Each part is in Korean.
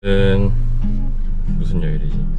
는 무슨 요일이지?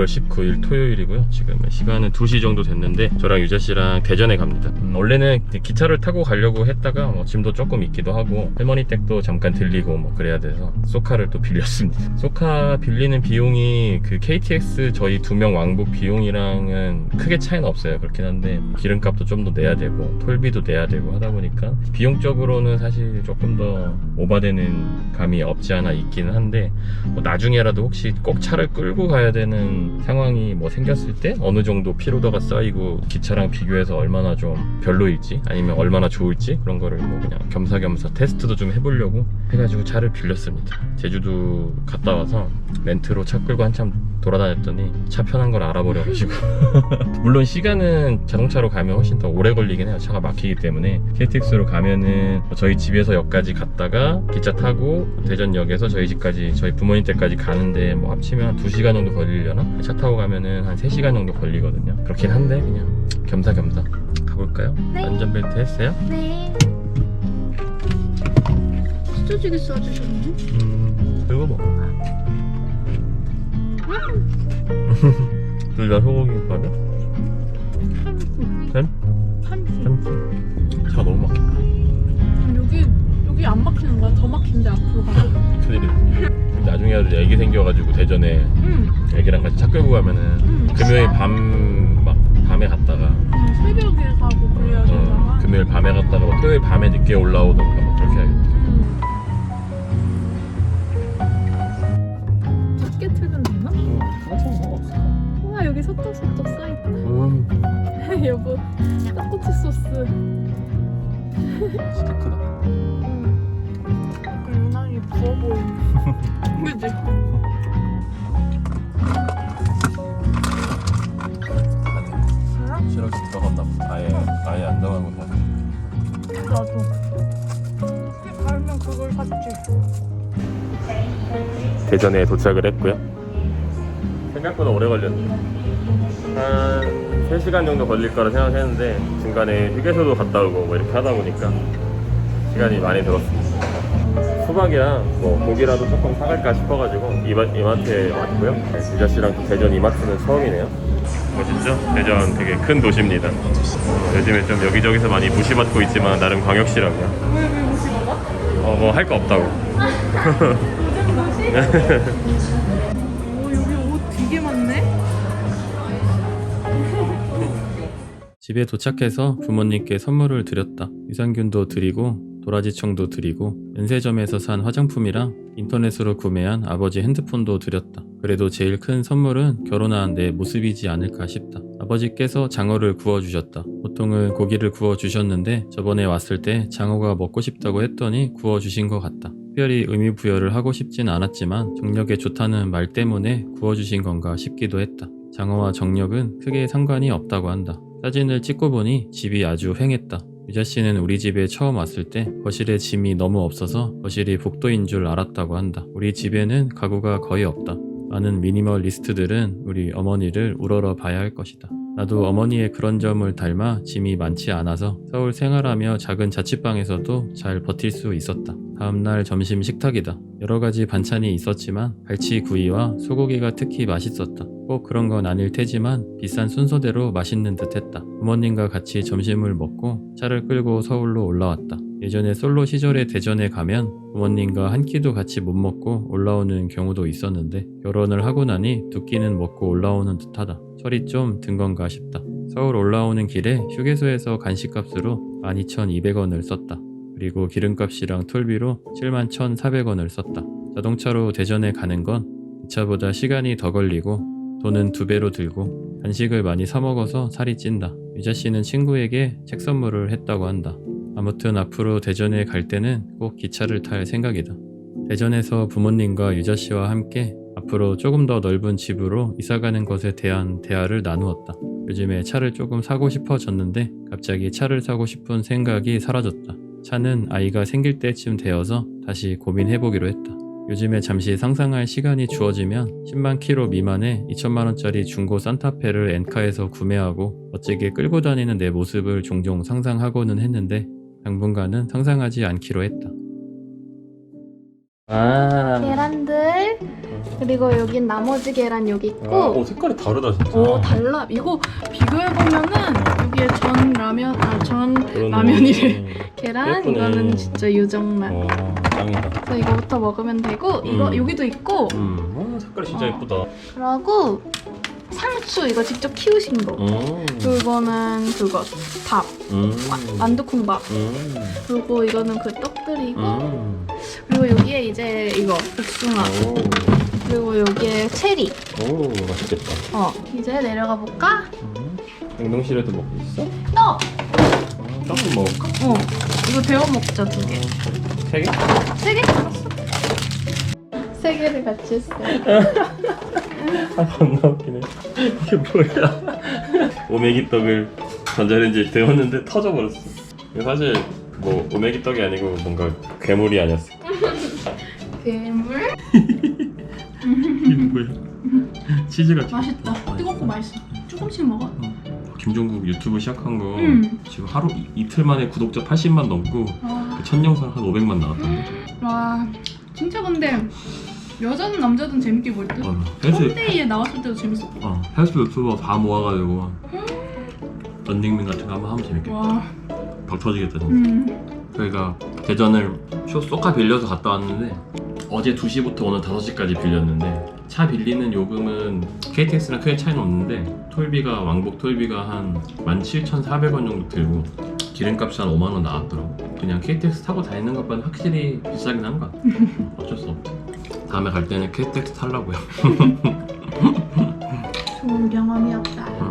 토요일이요? 네, 6월 19일 토요일이고요. 지금 시간은 2시 정도 됐는데 저랑 유자 씨랑 대전에 갑니다. 음, 원래는 기차를 타고 가려고 했다가 뭐 짐도 조금 있기도 하고 할머니 댁도 잠깐 들리고 뭐 그래야 돼서 소카를 또 빌렸습니다. 소카 빌리는 비용이 그 KTX 저희 두 명 왕복 비용이랑은 크게 차이는 없어요. 그렇긴 한데 기름값도 좀 더 내야 되고 톨비도 내야 되고 하다 보니까 비용적으로는 사실 조금 더 오바되는 감이 없지 않아 있기는 한데 뭐 나중에라도 혹시 꼭 차를 끌고 가야 되는 상황이 뭐 생겼을 때 어느 정도 피로도가 쌓이고 기차랑 비교해서 얼마나 좀 별로일지 아니면 얼마나 좋을지 그런 거를 뭐 그냥 겸사겸사 테스트도 좀 해보려고 해가지고 차를 빌렸습니다. 제주도 갔다 와서 렌트로 차 끌고 한참 돌아다녔더니 차 편한 걸 알아버려가지고 물론 시간은 자동차로 가면 훨씬 더 오래 걸리긴 해요. 차가 막히기 때문에 KTX로 가면은 저희 집에서 역까지 갔다가 기차 타고 대전역에서 저희 집까지 저희 부모님 댁까지 가는데 뭐 합치면 한 2시간 정도 걸리려나? 차 타고 가면은 한 3시간 정도 걸리거든요. 그렇긴 한데 그냥 겸사겸사 가볼까요? 네. 안전벨트 했어요? 네. 찢어지게 써주셨네. 음, 이거 뭐. 둘다 소고기밥이야? 햄? 차 너무 막힌다. 여기 여기 안 막히는 거야? 더 막힌데 앞으로 가. 큰일이네. 나중에라도 애기 생겨가지고 대전에 응. 애기랑 같이 차 끌고 가면은 응. 금요일 밤, 막 밤에 갔다가 응, 새벽에 가고 그래야 어, 되잖아. 금요일 밤에 갔다가 뭐 토요일 밤에 늦게 올라오던가 뭐 그렇게 해야겠다. 응. 늦게 퇴근 되나? 음, 우와 여기 소떡소떡 써있다. 음, 여보 떡꼬치 소스. 진짜 크다. 유난히 부어 보이네. 그지? 실없이 들어간다. 아예 아예 안 들어가고 다. 나도. 이렇게 갈면 그걸 샀지. 대전에 도착을 했고요. 생각보다 오래 걸렸네. 한 3시간 정도 걸릴 거라 생각했는데 중간에 휴게소도 갔다 오고 뭐 이렇게 하다 보니까 시간이 많이 들었습니다. 수박이랑 뭐 고기라도 조금 사갈까 싶어가지고 이마, 이마트에 왔고요. 네, 유자 씨랑 또 대전 이마트는 처음이네요. 멋있죠? 대전 되게 큰 도시입니다. 어, 요즘에 좀 여기저기서 많이 무시받고 있지만 나름 광역시라고요. 왜 왜 무시 받아? 어, 뭐 할 거 없다고. 오 여기 옷 되게 많네. 집에 도착해서 부모님께 선물을 드렸다. 유산균도 드리고 도라지청도 드리고 연세점에서 산 화장품이랑 인터넷으로 구매한 아버지 핸드폰도 드렸다. 그래도 제일 큰 선물은 결혼한 내 모습이지 않을까 싶다. 아버지께서 장어를 구워주셨다. 보통은 고기를 구워주셨는데 저번에 왔을 때 장어가 먹고 싶다고 했더니 구워주신 것 같다. 특별히 의미 부여를 하고 싶진 않았지만 정력에 좋다는 말 때문에 구워주신 건가 싶기도 했다. 장어와 정력은 크게 상관이 없다고 한다. 사진을 찍고 보니 집이 아주 휑했다. 유자 씨는 우리 집에 처음 왔을 때 거실에 짐이 너무 없어서 거실이 복도인 줄 알았다고 한다. 우리 집에는 가구가 거의 없다. 많은 미니멀리스트들은 우리 어머니를 우러러 봐야 할 것이다. 나도 어머니의 그런 점을 닮아 짐이 많지 않아서 서울 생활하며 작은 자취방에서도 잘 버틸 수 있었다. 다음날 점심 식탁이다. 여러 가지 반찬이 있었지만 갈치구이와 소고기가 특히 맛있었다. 꼭 그런 건 아닐 테지만 비싼 순서대로 맛있는 듯 했다. 부모님과 같이 점심을 먹고 차를 끌고 서울로 올라왔다. 예전에 솔로 시절에 대전에 가면 부모님과 한 끼도 같이 못 먹고 올라오는 경우도 있었는데 결혼을 하고 나니 두 끼는 먹고 올라오는 듯하다. 철이 좀 든 건가 싶다. 서울 올라오는 길에 휴게소에서 간식값으로 12,200원을 썼다. 그리고 기름값이랑 톨비로 71,400원을 썼다. 자동차로 대전에 가는 건 기차보다 시간이 더 걸리고 돈은 두 배로 들고 간식을 많이 사 먹어서 살이 찐다. 유자 씨는 친구에게 책 선물을 했다고 한다. 아무튼 앞으로 대전에 갈 때는 꼭 기차를 탈 생각이다. 대전에서 부모님과 유자 씨와 함께 앞으로 조금 더 넓은 집으로 이사가는 것에 대한 대화를 나누었다. 요즘에 차를 조금 사고 싶어졌는데 갑자기 차를 사고 싶은 생각이 사라졌다. 차는 아이가 생길 때쯤 되어서 다시 고민해보기로 했다. 요즘에 잠시 상상할 시간이 주어지면 10만 킬로 미만의 2천만 원짜리 중고 산타페를 엔카에서 구매하고 멋지게 끌고 다니는 내 모습을 종종 상상하고는 했는데 당분간은 상상하지 않기로 했다. 아. 계란들 그리고 여긴 나머지 계란 여기 있고 오 색깔이 다르다 진짜. 오 달라 이거 비교해 보면은 여기에 전 라면 아 전 그러네. 라면이래 계란 예쁘네. 이거는 진짜 유정란 와 짱이다. 그래서 이거부터 먹으면 되고 이거 음. 여기도 있고 음, 와 색깔이 진짜 어. 예쁘다. 그리고 상추 이거 직접 키우신 거 음. 그리고 이거는 그거 밥 음. 만두콩밥 음. 그리고 이거는 그 떡들이고 음. 그리고 여기에 이제 이거 복숭아 그리고 여기에 체리 오, 오 맛있겠다. 어 이제 내려가 볼까? 음. 냉동실에도 먹고 있어? 떡! 떡은 먹을까? 어 이거 데워 먹자 두개 세 개? 세 개? 알았어 세 개를 같이 했어 아 겁나 웃기네. 이게 뭐야? 오메기 떡을 전자레인지에 데웠는데 터져버렸어. 이거 사실 뭐 오메기 떡이 아니고 뭔가 괴물이 아니었어. 괴물? 이게 뭐야? 치즈가 맛있다 뜨겁고 맛있어 조금씩 먹어 김종국 유튜브 시작한 거 음. 지금 하루 이, 이틀 만에 구독자 80만 넘고 와, 그 첫 영상 한 500만 나왔던데. 와 진짜 근데 여자든 남자든 재밌게 볼 듯? 어, 홈데이에 나왔을 때도 재밌었고 어, 헬스 유튜버 다 모아가지고 런닝맨 같은 거 한번 하면 재밌겠다. 와박 터지겠다 진짜. 음. 저희가 대전을 쇼 쏘카 빌려서 갔다 왔는데 어제 2시부터 오늘 5시까지 빌렸는데 차 빌리는 요금은 KTX랑 크게 차이는 없는데 톨비가 왕복 톨비가 한 17,400원 정도 들고 기름값이 한 5만 원 나왔더라고 그냥 KTX 타고 다니는 것보다 확실히 비싸긴 한 것 같아 어쩔 수 없어 다음에 갈 때는 KTX 타려고요 좋은 경험이었다 음.